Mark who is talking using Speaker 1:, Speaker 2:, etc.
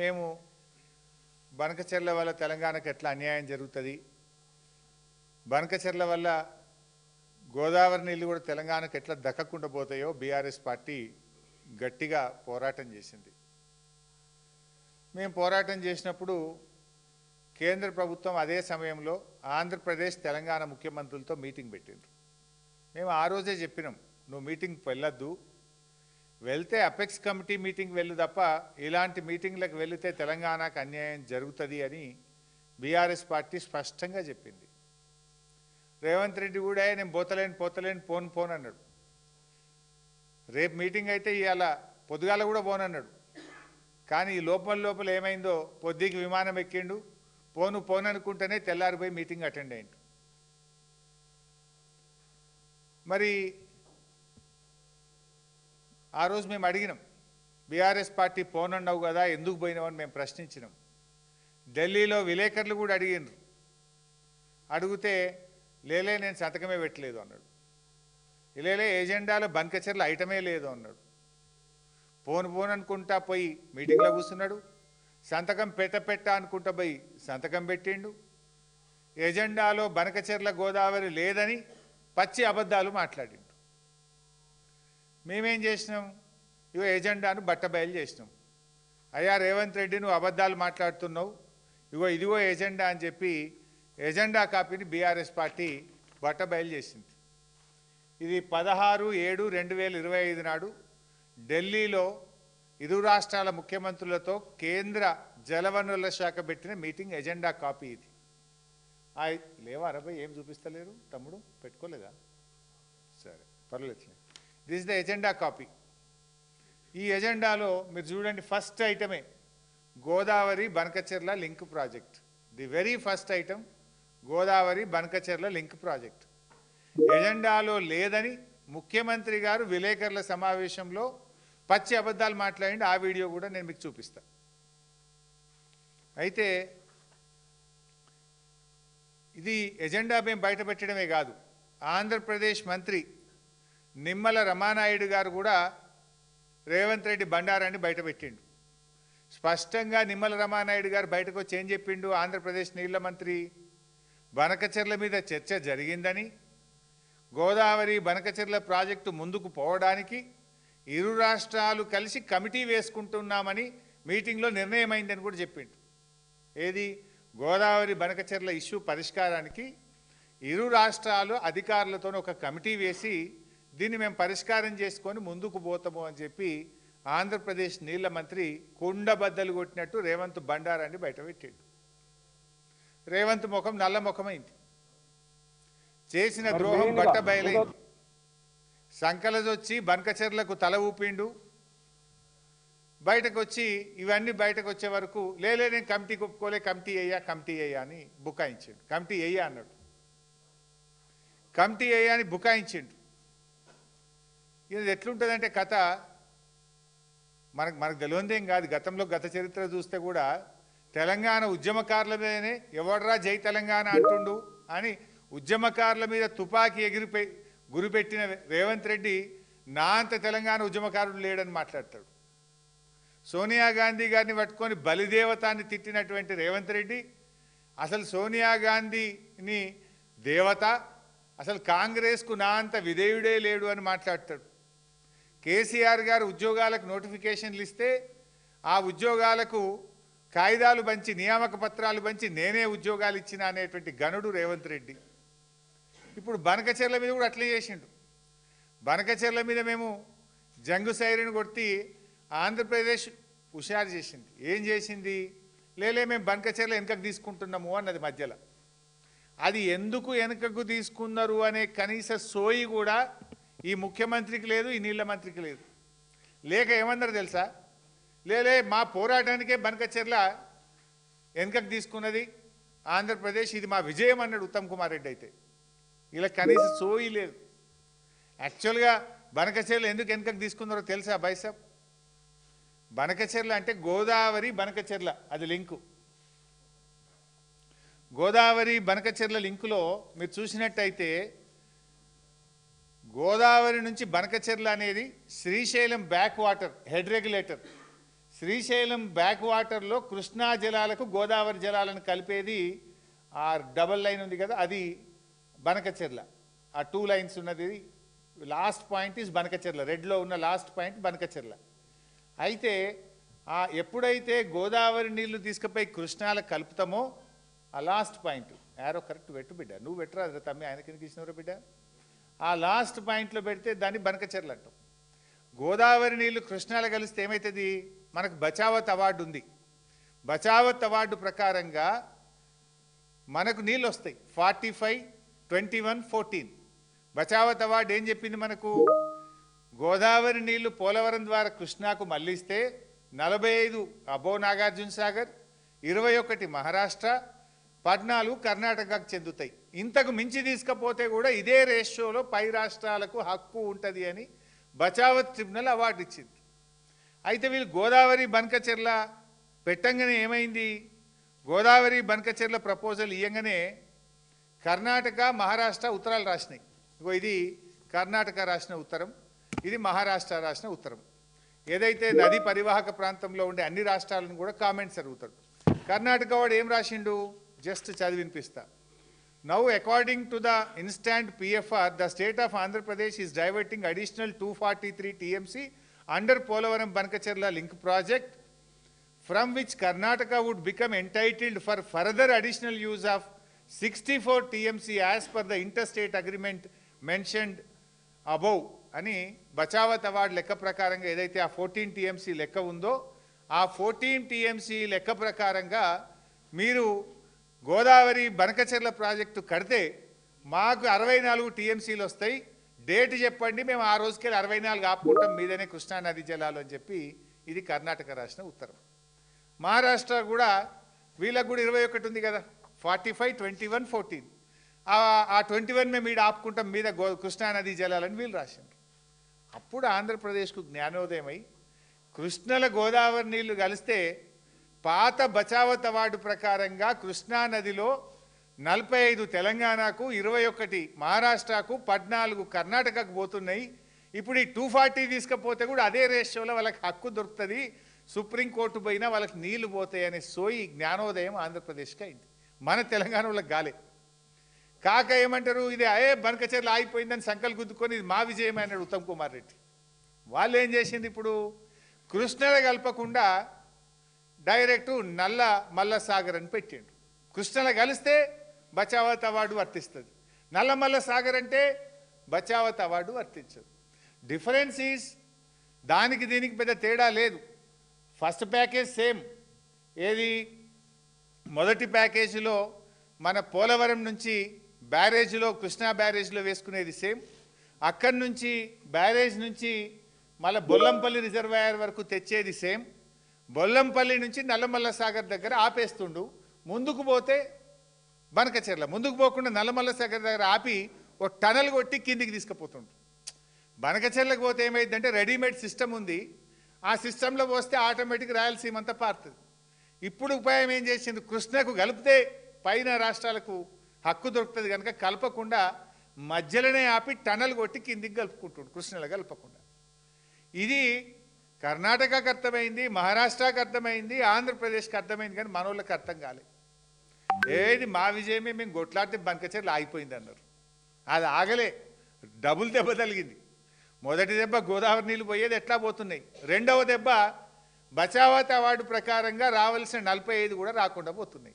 Speaker 1: మేము బనకచెర్ల వల్ల తెలంగాణకు ఎట్లా అన్యాయం జరుగుతుంది? బనకచెర్ల వల్ల గోదావరి నీళ్ళు కూడా తెలంగాణకు ఎట్లా దక్కకుండా పోతాయో బీఆర్ఎస్ పార్టీ గట్టిగా పోరాటం చేసింది. మేము పోరాటం చేసినప్పుడు కేంద్ర ప్రభుత్వం అదే సమయంలో ఆంధ్రప్రదేశ్ తెలంగాణ ముఖ్యమంత్రులతో మీటింగ్ పెట్టిండ్రు. మేము ఆ రోజే చెప్పినాం నువ్వు మీటింగ్కి వెళ్ళొద్దు వెళ్తే అపెక్స్ కమిటీ మీటింగ్ వెళ్ళు తప్ప ఇలాంటి మీటింగ్లకు వెళితే తెలంగాణకు అన్యాయం జరుగుతుంది అని బీఆర్ఎస్ పార్టీ స్పష్టంగా చెప్పింది. రేవంత్ రెడ్డి కూడా నేను పోతలేను పోతలేను పోను పోను అన్నాడు. రేపు మీటింగ్ అయితే ఇవాళ పొద్దుగాల కూడా పోనన్నాడు కానీ ఈ లోపల లోపల ఏమైందో పొద్దుకి విమానం ఎక్కిండు పోను పోను అనుకుంటేనే తెల్లారిపోయి మీటింగ్ అటెండ్ అయ్యిండు మరి ఆ రోజు మేము అడిగినాం బీఆర్ఎస్ పార్టీ పోనండవు కదా ఎందుకు పోయినావని మేము ప్రశ్నించినాం. ఢిల్లీలో విలేకరులు కూడా అడిగినారు. అడిగితే లేలే నేను సంతకమే పెట్టలేదు అన్నాడు. లేలే ఏజెండాలో బంకచర్ల ఐటమే లేదు అన్నాడు. పోను పోను అనుకుంటా పోయి మీటింగ్లో కూర్చున్నాడు. సంతకం పెట్ట పెట్ట అనుకుంటా పోయి సంతకం పెట్టిండు. ఎజెండాలో బనకచెర్ల గోదావరి లేదని పచ్చి అబద్ధాలు మాట్లాడిండు. మేమేం చేసినాం? ఇగో ఎజెండాను బట్టబయలు చేసినాం. అయ్యా రేవంత్ రెడ్డి నువ్వు అబద్ధాలు మాట్లాడుతున్నావు. ఇగో ఇదిగో ఎజెండా అని చెప్పి ఎజెండా కాపీని బీఆర్ఎస్ పార్టీ బట్టబయలు చేసింది. ఇది పదహారు ఏడు రెండు వేల ఇరవై ఐదు నాడు ఢిల్లీలో ఇరు రాష్ట్రాల ముఖ్యమంత్రులతో కేంద్ర జలవనరుల శాఖ పెట్టిన మీటింగ్ ఎజెండా కాపీ ఇది. ఆ లేవా అరవై? ఏం చూపిస్తలేరు? తమ్ముడు పెట్టుకోలేదా? సరే పర్లేదు దిస్ ద ఎజెండా కాపీ ఈ ఎజెండాలో మీరు చూడండి first ఐటమే Godavari Banakacherla link project. The very first item Godavari Banakacherla link project. ఎజెండాలో లేదని ముఖ్యమంత్రి గారు విలేకరుల సమావేశంలో పచ్చి అబద్ధాలు మాట్లాడి ఆ వీడియో కూడా నేను మీకు చూపిస్తా. అయితే ఇది ఎజెండా మేము బయటపెట్టడమే కాదు. ఆంధ్రప్రదేశ్ మంత్రి నిమ్మల రమానాయుడు గారు కూడా రేవంత్ రెడ్డి బండారాన్ని బయటపెట్టిండు స్పష్టంగా నిమ్మల రమానాయుడు గారు బయటకు వచ్చి ఏం చెప్పిండు? ఆంధ్రప్రదేశ్ నీళ్ళ మంత్రి బనకచెర్ల మీద చర్చ జరిగిందని గోదావరి బనకచెర్ల ప్రాజెక్టు ముందుకు పోవడానికి ఇరు రాష్ట్రాలు కలిసి కమిటీ వేసుకుంటున్నామని మీటింగ్లో నిర్ణయమైందని కూడా చెప్పిండు. ఏది? గోదావరి బనకచెర్ల ఇష్యూ పరిష్కారానికి ఇరు రాష్ట్రాలు అధికారులతో ఒక కమిటీ వేసి దీన్ని మేము పరిష్కారం చేసుకొని ముందుకు పోతాము అని చెప్పి ఆంధ్రప్రదేశ్ నీళ్ళ మంత్రి కుండబద్దలు కొట్టినట్టు రేవంత్ బండారాన్ని బయటపెట్టాడు రేవంత్ ముఖం నల్ల ముఖమైంది. చేసిన ద్రోహం బట్ట బయలైంది. సంకలదొచ్చి బనకచెర్లకు తల ఊపిండు. బయటకు వచ్చి ఇవన్నీ బయటకు వచ్చే వరకు లేలే నేను కమిటీకి ఒప్పుకోలే కమిటీ అయ్యా కమిటీ అయ్యా అని బుకాయించాడు. కమిటీ అయ్యా అన్నాడు కమిటీ అయ్యా అని బుకాయించిండు. ఇది ఎట్లుంటుందంటే కథ మనకు మనకు తెలియదేం కాదు. గతంలో గత చరిత్ర చూస్తే కూడా తెలంగాణ ఉద్యమకారుల మీదనే ఎవడరా జై తెలంగాణ అంటుండు అని ఉద్యమకారుల మీద తుపాకీ ఎగిరిపోయి గురిపెట్టిన రేవంత్ రెడ్డి నా అంత తెలంగాణ ఉద్యమకారుడు లేడని మాట్లాడతాడు. సోనియా గాంధీ గారిని పట్టుకొని బలిదేవతాన్ని తిట్టినటువంటి రేవంత్ రెడ్డి అసలు సోనియా గాంధీని దేవత అసలు కాంగ్రెస్కు నా అంత విధేయుడే లేడు అని మాట్లాడతాడు. కేసీఆర్ గారు ఉద్యోగాలకు నోటిఫికేషన్లు ఇస్తే ఆ ఉద్యోగాలకు కాగితాలు పంచి నియామక పత్రాలు పంచి నేనే ఉద్యోగాలు ఇచ్చిన అనేటువంటి గనుడు రేవంత్ రెడ్డి. ఇప్పుడు బనకచెర్ల మీద కూడా అట్లే చేసిండు. బనకచెర్ల మీద మేము జంగు సైరిని కొట్టి ఆంధ్రప్రదేశ్ హుషారు చేసింది. ఏం చేసింది? లేలే మేము బనకచెర్ల వెనుకకు తీసుకుంటున్నాము అన్నది మధ్యలో. అది ఎందుకు వెనుకకు తీసుకున్నారు అనే కనీస సోయి కూడా ఈ ముఖ్యమంత్రికి లేదు ఈ నీళ్ళ మంత్రికి లేదు. లేక ఏమన్నారు తెలుసా? లేలే మా పోరాటానికే బనకచెర్ల వెనుకకు తీసుకున్నది ఆంధ్రప్రదేశ్ ఇది మా విజయం అన్నాడు ఉత్తమ్ కుమార్ రెడ్డి అయితే. ఇలా కనీస సోయి లేదు. యాక్చువల్గా బనకచెర్ల ఎందుకు వెనుకకు తీసుకున్నారో తెలుసా బైసాబ్ బనకచెర్ల అంటే గోదావరి బనకచెర్ల అది లింకు. గోదావరి బనకచెర్ల లింకులో మీరు చూసినట్టయితే గోదావరి నుంచి బనకచెర్ల అనేది Srisailam back water head regulator. Srisailam back వాటర్లో కృష్ణా జలాలకు గోదావరి జలాలను కలిపేది ఆ డబల్ లైన్ ఉంది కదా అది బనకచెర్ల. ఆ టూ లైన్స్ ఉన్నది. Last point is Banakacherla. రెడ్లో ఉన్న లాస్ట్ పాయింట్ బనకచెర్ల. అయితే ఆ ఎప్పుడైతే గోదావరి నీళ్ళు తీసుకుపోయి కృష్ణాల కలుపుతామో ఆ లాస్ట్ పాయింట్. యారో కరెక్ట్ పెట్టు బిడ్డ. నువ్వు పెట్టరా? తమ్మి ఆయన కిందకి ఇచ్చినవరా బిడ్డ? ఆ లాస్ట్ పాయింట్లో పెడితే దాన్ని బనకచెర్లు అంటాం. గోదావరి నీళ్ళు కృష్ణాలు కలిస్తే ఏమవుతుంది మనకు బచావత్ అవార్డు ఉంది. బచావత్ అవార్డు ప్రకారంగా మనకు నీళ్ళు వస్తాయి. Forty five twenty one fourteen. Bachawat award ఏం చెప్పింది మనకు? గోదావరి నీళ్ళు పోలవరం ద్వారా కృష్ణాకు మళ్ళిస్తే నలభై ఐదు అబో నాగార్జున సాగర్ ఇరవై ఒకటి మహారాష్ట్ర పట్నాలు కర్ణాటకకు చెందుతాయి. ఇంతకు మించి తీసుకపోతే కూడా ఇదే రేషియోలో పై రాష్ట్రాలకు హక్కు ఉంటుంది అని బచావత్ ట్రిబ్యునల్ అవార్డు ఇచ్చింది. అయితే వీళ్ళు గోదావరి బనకచెర్ల పెట్టంగానే ఏమైంది? గోదావరి బనకచెర్ల ప్రపోజల్ ఇయ్యంగానే కర్ణాటక మహారాష్ట్ర ఉత్తరాలు రాసినాయి. ఇగో ఇది కర్ణాటక రాసిన ఉత్తరం ఇది మహారాష్ట్ర రాసిన ఉత్తరం. ఏదైతే నది పరివాహక ప్రాంతంలో ఉండే అన్ని రాష్ట్రాలను కూడా కామెంట్స్ అడుగుతాడు. కర్ణాటక వాడు ఏం రాసిండు? జస్ట్ చదివినిపిస్తా. Now according to the instant PFR the state of Andhra Pradesh is diverting additional two forty three TMC under Polavaram Banakacherla link project from which Karnataka would become entitled for further additional use of sixty four TMC as per the inter state agreement mentioned above అని Bachawat award లెక్క ప్రకారంగా ఏదైతే ఆ fourteen TMC లెక్క ఉందో ఆ fourteen TMC లెక్క ప్రకారంగా మీరు గోదావరి బనకచెర్ల ప్రాజెక్టు కడితే మాకు అరవై నాలుగు టీఎంసీలు వస్తాయి. డేట్ చెప్పండి మేము ఆ రోజుకెళ్ళి అరవై నాలుగు ఆపుకుంటాం మీదనే కృష్ణా నది జలాలు అని చెప్పి ఇది కర్ణాటక రాసిన ఉత్తరం. మహారాష్ట్ర కూడా వీళ్ళకు కూడా ఇరవై ఒకటి ఉంది కదా forty five twenty one fourteen. ఆ ట్వంటీ వన్ మేము ఈడ ఆపుకుంటాం మీద గో కృష్ణానది జలాలని వీళ్ళు రాసిండ్రు. అప్పుడు ఆంధ్రప్రదేశ్కు జ్ఞానోదయమై కృష్ణల గోదావరి నీళ్ళు కలిస్తే పాత బచావత్ అవార్డు ప్రకారంగా కృష్ణా నదిలో నలభై ఐదు తెలంగాణకు ఇరవై ఒకటి మహారాష్ట్రకు పద్నాలుగు కర్ణాటకకు పోతున్నాయి. ఇప్పుడు ఈ టూ ఫార్టీ తీసుకపోతే కూడా అదే రేషియోలో వాళ్ళకి హక్కు దొరుకుతుంది. సుప్రీంకోర్టు పోయినా వాళ్ళకి నీళ్ళు పోతాయి అనే సోయి జ్ఞానోదయం ఆంధ్రప్రదేశ్కి అయింది. మన తెలంగాణ వాళ్ళకి గాలే కాక ఏమంటారు ఇది అయే బనకచర్లు ఆగిపోయిందని సంకల్ గుద్దుకొని ఇది మా విజయం అన్నాడు ఉత్తమ్ కుమార్ రెడ్డి. వాళ్ళు ఏం చేసింది ఇప్పుడు? కృష్ణల కలపకుండా డైరెక్టు నల్ల మల్లసాగర్ అని పెట్టిండు. కృష్ణలో కలిస్తే బచావత్ అవార్డు వర్తిస్తుంది. నల్లమల్ల సాగర్ అంటే బచావత్ అవార్డు వర్తించదు. డిఫరెన్స్ ఈజ్ దానికి దీనికి పెద్ద తేడా లేదు. First package same. ఏది? మొదటి ప్యాకేజీలో మన పోలవరం నుంచి బ్యారేజ్లో కృష్ణా బ్యారేజ్లో వేసుకునేది సేమ్. అక్కడి నుంచి బ్యారేజ్ నుంచి మళ్ళీ బొల్లంపల్లి రిజర్వాయర్ వరకు తెచ్చేది సేమ్. బొల్లంపల్లి నుంచి నల్లమల్ల సాగర్ దగ్గర ఆపేస్తుండు. ముందుకు పోతే బనకచెర్ల ముందుకు పోకుండా నల్లమల్ల సాగర్ దగ్గర ఆపి ఒక టనల్ కొట్టి కిందికి తీసుకుపోతుండు. బనకచెర్లకు పోతే ఏమైందంటే రెడీమేడ్ సిస్టమ్ ఉంది. ఆ సిస్టంలో పోస్తే ఆటోమేటిక్ రాయలసీమ అంతా పారుతుంది. ఇప్పుడు ఉపాయం ఏం చేసింది కృష్ణకు కలిపితే పైన రాష్ట్రాలకు హక్కు దొరుకుతుంది కనుక కలపకుండా మధ్యలోనే ఆపి టనల్ కొట్టి కిందికి కలుపుకుంటుండు. కృష్ణలో కలపకుండా. ఇది కర్ణాటకకు అర్థమైంది మహారాష్ట్రకు అర్థమైంది ఆంధ్రప్రదేశ్కి అర్థమైంది కానీ మనోళ్ళకి అర్థం కాలేదు ఏది మా విజయమే మేము కొట్లాడితే బంకచర్లు ఆగిపోయింది అన్నారు. అది ఆగలే. డబుల్ దెబ్బ తగిలింది. మొదటి దెబ్బ గోదావరి నీళ్ళు పోయేది ఎట్లా పోతున్నాయి? రెండవ దెబ్బ బచావత్ అవార్డు ప్రకారంగా రావాల్సిన నలభై ఐదు కూడా రాకుండా పోతున్నాయి.